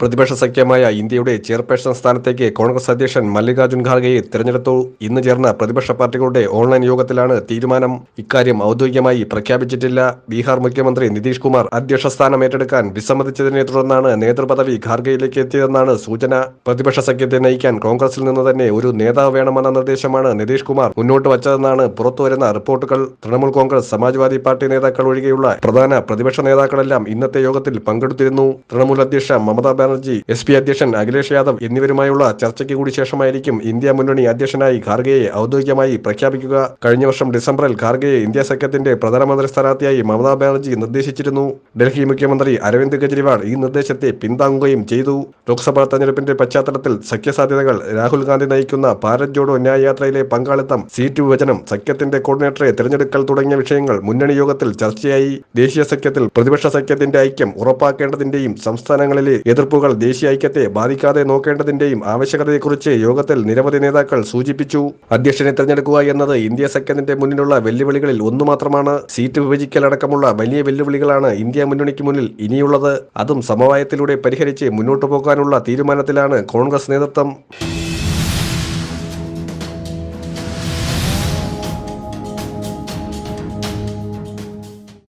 പ്രതിപക്ഷ സഖ്യമായ ഇന്ത്യയുടെ ചെയർപേഴ്സൺ സ്ഥാനത്തേക്ക് കോൺഗ്രസ് അധ്യക്ഷൻ മല്ലികാർജുൻ ഖാർഗെയെ തെരഞ്ഞെടുത്തു. ഇന്ന് ചേർന്ന പ്രതിപക്ഷ പാർട്ടികളുടെ ഓൺലൈൻ യോഗത്തിലാണ് തീരുമാനം. ഇക്കാര്യം ഔദ്യോഗികമായി പ്രഖ്യാപിച്ചിട്ടില്ല. ബീഹാർ മുഖ്യമന്ത്രി നിതീഷ് കുമാർ അധ്യക്ഷ സ്ഥാനം ഏറ്റെടുക്കാൻ വിസമ്മതിച്ചതിനെ തുടർന്നാണ് നേതൃപദവി ഖാർഗെയിലേക്ക് എത്തിയതെന്നാണ് സൂചന. പ്രതിപക്ഷ സഖ്യത്തെ നയിക്കാൻ കോൺഗ്രസിൽ നിന്ന് തന്നെ ഒരു നേതാവ് വേണമെന്ന നിർദ്ദേശമാണ് നിതീഷ് കുമാർ മുന്നോട്ട് വച്ചതെന്നാണ് പുറത്തുവരുന്ന റിപ്പോർട്ടുകൾ. തൃണമൂൽ കോൺഗ്രസ് സമാജ്വാദി പാർട്ടി നേതാക്കൾ ഒഴികെയുള്ള പ്രധാന പ്രതിപക്ഷ നേതാക്കളെല്ലാം ഇന്നത്തെ യോഗത്തിൽ പങ്കെടുത്തിരുന്നു. തൃണമൂൽ അധ്യക്ഷ മമതാ ബാനർജി എസ് പി അധ്യക്ഷൻ അഖിലേഷ് യാദവ് എന്നിവരുമായുള്ള ചർച്ചയ്ക്ക് കൂടി ശേഷമായിരിക്കും ഇന്ത്യ മുന്നണി അധ്യക്ഷനായി ഖാർഗെയെ ഔദ്യോഗികമായി പ്രഖ്യാപിക്കുക. കഴിഞ്ഞ വർഷം ഡിസംബറിൽ ഖാർഗെയെ ഇന്ത്യ സഖ്യത്തിന്റെ പ്രധാനമന്ത്രി സ്ഥാനാർത്ഥിയായി മമതാ ബാനർജി നിർദ്ദേശിച്ചിരുന്നു. ഡൽഹി മുഖ്യമന്ത്രി അരവിന്ദ് കെജ്രിവാൾ ഈ നിർദ്ദേശത്തെ പിന്താങ്ങുകയും ചെയ്തു. ലോക്സഭാ തെരഞ്ഞെടുപ്പിന്റെ പശ്ചാത്തലത്തിൽ സഖ്യസാധ്യതകൾ രാഹുൽ ഗാന്ധി നയിക്കുന്ന ഭാരത് ജോഡോ ന്യായ യാത്രയിലെ പങ്കാളിത്തം സീറ്റ് വിഭജനം സഖ്യത്തിന്റെ കോർഡിനേറ്ററെ തിരഞ്ഞെടുക്കൽ തുടങ്ങിയ വിഷയങ്ങൾ മുന്നണി യോഗത്തിൽ ചർച്ചയായി. ദേശീയ സഖ്യത്തിൽ പ്രതിപക്ഷ സഖ്യത്തിന്റെ ഐക്യം ഉറപ്പാക്കേണ്ടതിന്റെയും സംസ്ഥാനങ്ങളിലെ എതിർപ്പുകൾ ദേശീയ ഐക്യത്തെ ബാധിക്കാതെ നോക്കേണ്ടതിന്റെയും ആവശ്യകതയെക്കുറിച്ച് യോഗത്തിൽ നിരവധി നേതാക്കൾ സൂചിപ്പിച്ചു. അധ്യക്ഷനെ തെരഞ്ഞെടുക്കുക എന്നത് ഇന്ത്യ സഖ്യത്തിന്റെ മുന്നിലുള്ള വെല്ലുവിളികളിൽ ഒന്നു മാത്രമാണ്. സീറ്റ് വിഭജിക്കൽ അടക്കമുള്ള വലിയ വെല്ലുവിളികളാണ് ഇന്ത്യ മുന്നണിക്ക് മുന്നിൽ ഇനിയുള്ളത്. അതും സമവായത്തിലൂടെ പരിഹരിച്ച് മുന്നോട്ടു പോകാനുള്ള തീരുമാനത്തിലാണ് കോൺഗ്രസ് നേതൃത്വം.